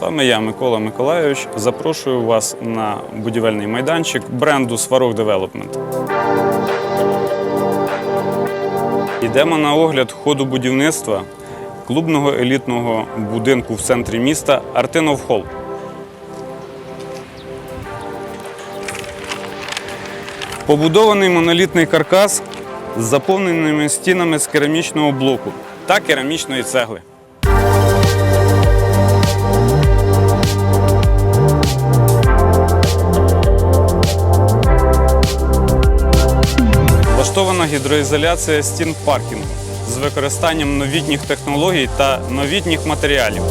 вами я, Микола Миколайович, запрошую вас на будівельний майданчик бренду Сварог Девелопмент. Йдемо на огляд ходу будівництва клубного елітного будинку в центрі міста Артинов Холл. Побудований монолітний каркас з заповненими стінами з керамічного блоку та керамічної цегли. Гідроізоляція стін паркінгу з використанням новітніх технологій та новітніх матеріалів.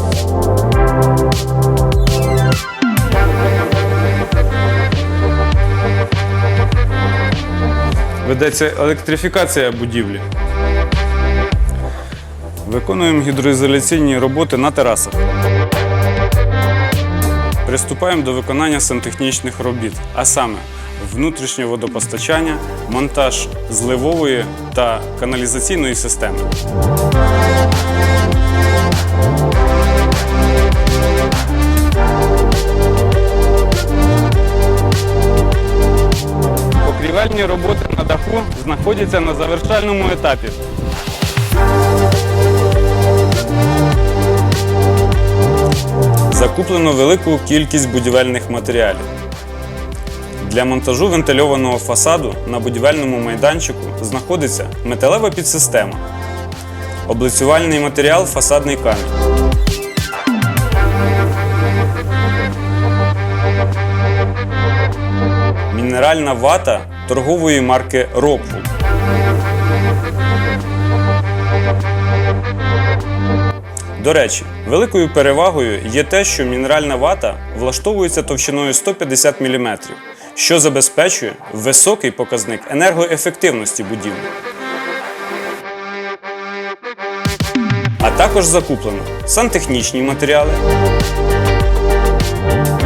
Ведеться електрифікація будівлі. Виконуємо гідроізоляційні роботи на терасах. Приступаємо до виконання сантехнічних робіт, а саме внутрішнє водопостачання, монтаж зливової та каналізаційної системи. Покрівельні роботи на даху знаходяться на завершальному етапі. Закуплено велику кількість будівельних матеріалів. Для монтажу вентильованого фасаду на будівельному майданчику знаходиться металева підсистема, облицювальний матеріал фасадний камінь. Мінеральна вата торгової марки Rockwool. До речі, великою перевагою є те, що мінеральна вата влаштовується товщиною 150 мм, що забезпечує високий показник енергоефективності будівлі. А також закуплено сантехнічні матеріали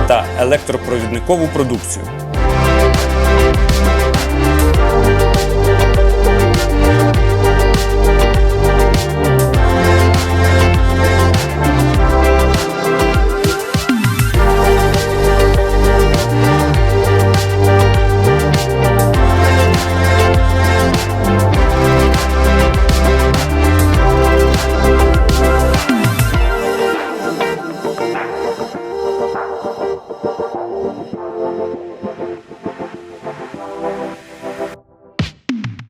та електропровідникову продукцію.